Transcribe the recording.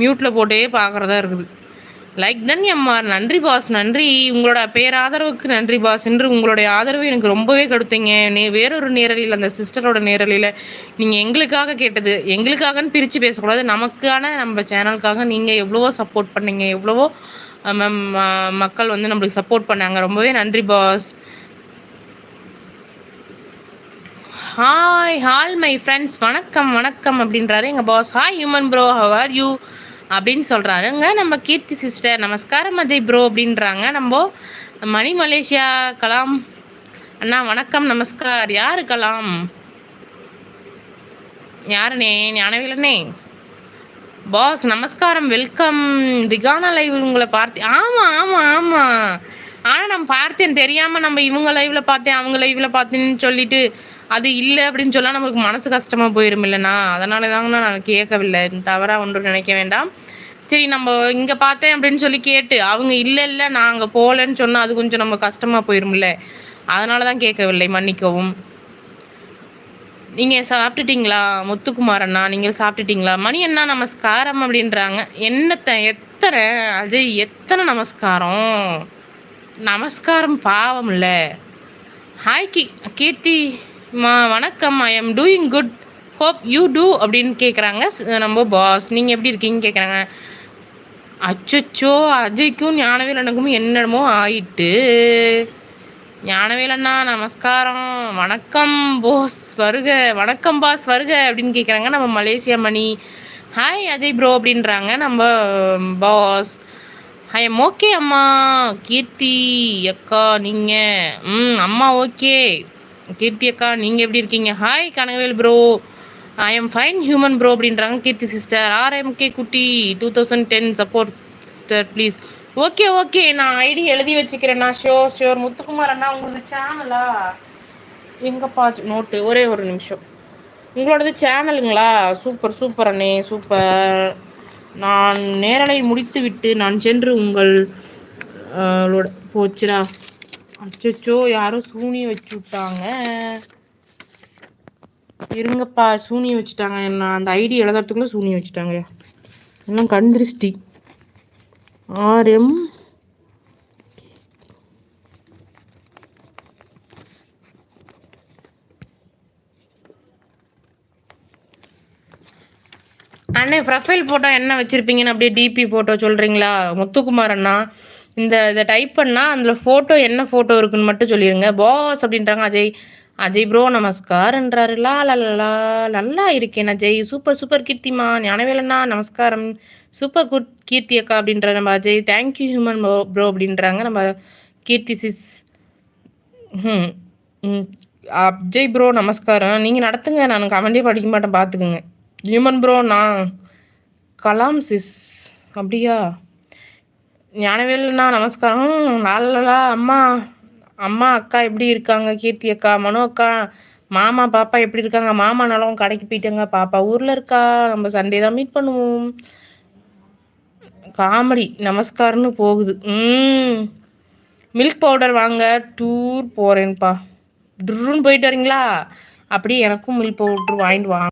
மியூட்டில் போட்டே பார்க்குறதா இருக்குது. லைக் தன் எம்ஆர் நன்றி பாஸ் நன்றி. உங்களோட பேராதரவுக்கு நன்றி பாஸ் என்று உங்களுடைய ஆதரவு எனக்கு ரொம்பவே கடுத்தீங்க. நே வேறொரு நேரலியில் அந்த சிஸ்டரோட நேரலியில் நீங்கள் எங்களுக்காக கேட்டது எங்களுக்காகன்னு பிரித்து பேசக்கூடாது. நமக்கான நம்ம சேனலுக்காக நீங்கள் எவ்வளவோ சப்போர்ட் பண்ணீங்க. எவ்வளவோ மக்கள் வந்து நம்மளுக்கு சப்போர்ட் பண்ணாங்க. ரொம்பவே நன்றி boss hi all my friends வணக்கம் வணக்கம் அப்படின்றாரு. எங்கள் boss hi human bro how are you அப்படின்னு சொல்கிறாருங்க நம்ம கீர்த்தி சிஸ்டர் நமஸ்காரம் அஜய் ப்ரோ அப்படின்றாங்க. நம்ம மணி மலேசியா கலாம். அண்ணா வணக்கம் நமஸ்கார். யாரு கலாம்? யாருண்ணே ஞானவேலனே? பாஸ் நமஸ்காரம் வெல்கம் ரிகானா லைவ் உங்களை பார்த்து ஆமாம் ஆமாம் ஆமாம் ஆனால் நம்ம பார்த்தேன் தெரியாமல் நம்ம இவங்க லைவில் பார்த்தேன் அவங்க லைவில் பார்த்தேன்னு சொல்லிட்டு அது இல்லை அப்படின்னு சொன்னால் நம்மளுக்கு மனசு கஷ்டமாக போயிடும் இல்லைண்ணா. அதனால தாங்கண்ணா நான் கேட்கவில்லை. தவறாக ஒன்று நினைக்க வேண்டாம். சரி நம்ம இங்கே பார்த்தேன் அப்படின்னு சொல்லி கேட்டு அவங்க இல்லை இல்லை நான் அங்கே போகலன்னு சொன்னால் அது கொஞ்சம் நம்ம கஷ்டமாக போயிரும்ல. அதனால தான் கேட்கவில்லை மன்னிக்கவும். நீங்கள் சாப்பிட்டுட்டீங்களா? முத்துக்குமார் அண்ணா நீங்கள் சாப்பிட்டுட்டீங்களா? மணி அண்ணா நமஸ்காரம் அப்படின்றாங்க. என்னத்த எத்தனை அது எத்தனை நமஸ்காரம்? நமஸ்காரம் பாவம்ல. ஹாய் கி கீர்த்தி. மா வணக்கம் I am doing good hope you too அப்படின்னு கேட்குறாங்க நம்ம பாஸ் நீங்கள் எப்படி இருக்கீங்கன்னு கேட்குறாங்க அச்சோ அஜய்க்கும் ஞானவேலனுக்கும் என்னமோ ஆயிட்டு. ஞானவேலண்ணா நமஸ்காரம். வணக்கம் போஸ் வருக. வணக்கம் பாஸ் வருக அப்படின்னு கேட்குறாங்க நம்ம Malaysia Mani. Hi Ajay bro அப்படின்றாங்க. நம்ம பாஸ் ஐ எம் ஓகே அம்மா. கீர்த்தி அக்கா நீங்கள் ம் அம்மா ஓகே கீர்த்தி அக்கா நீங்கள் எப்படி இருக்கீங்க? Hi Kanagavel bro I am fine human bro அப்படின்றாங்க கீர்த்தி சிஸ்டர் ஆர்எம்கே குட்டி two thousand ten support sister please okay okay நான் ஐடி எழுதி வச்சுக்கிறேண்ணா ஷோர் ஷோர் முத்துக்குமார் அண்ணா உங்களது சேனலா எங்கே பார்த்து நோட்டு ஒரே ஒரு நிமிஷம். உங்களோடது சேனலுங்களா சூப்பர் சூப்பர் அண்ணே சூப்பர் நான் நேரலை முடித்து விட்டு நான் சென்று உங்கள் போச்சுடா. அச்சோ யாரோ சூனி வச்சு விட்டாங்க. இருங்கப்பா சூனி வச்சுட்டாங்க. நான் அந்த ஐடி எழுதுறதுக்குள்ள சூனி வச்சுட்டாங்க. எல்லாம் கண் திருஷ்டி. ஆர்எம். அண்ணே ப்ரொஃபைல் ஃபோட்டோ என்ன வச்சுருப்பீங்கன்னு அப்படியே டிபி ஃபோட்டோ சொல்கிறீங்களா முத்துக்குமார் அண்ணா. இந்த இதை டைப் பண்ணால் அதில் ஃபோட்டோ என்ன ஃபோட்டோ இருக்குன்னு மட்டும் சொல்லிடுங்க பாஸ் அப்படின்றாங்க அஜய் அஜய் ப்ரோ நமஸ்காரன்றாரு. லா லலா நல்லா இருக்கேன் அஜய். சூப்பர் சூப்பர் கீர்த்திமா ஞானவேலண்ணா நமஸ்காரம். சூப்பர் குட் கீர்த்தி அக்கா அப்படின்ற நம்ம அஜய். தேங்க்யூ ஹியூமன் ப்ரோ அப்படின்றாங்க நம்ம கீர்த்தி சிஸ் ம். அஜய் ப்ரோ நமஸ்காரம். நீங்கள் நடத்துங்க. நான் கமெண்டே படிக்க மாட்டேன். பார்த்துக்குங்க ஹியூமன் ப்ரோ நான் கலாம் சிஸ் அப்படியா? ஞானவேலுண்ணா நமஸ்காரம். நாளா அம்மா. அம்மா அக்கா எப்படி இருக்காங்க? கீர்த்தி அக்கா மனோ அக்கா மாமா பாப்பா எப்படி இருக்காங்க? மாமா நலம் கடைக்கு போயிட்டாங்க. பாப்பா ஊரில் இருக்கா? நம்ம சண்டே தான் மீட் பண்ணுவோம். காமெடி நமஸ்காரம்னு போகுது. ம் மில்க் பவுடர் வாங்க டூர் போகிறேன்ப்பா ட்ருன்னு போயிட்டு வரீங்களா? அப்படியே எனக்கும் மில்க் பவுடர் வாங்கிட்டு வாங்க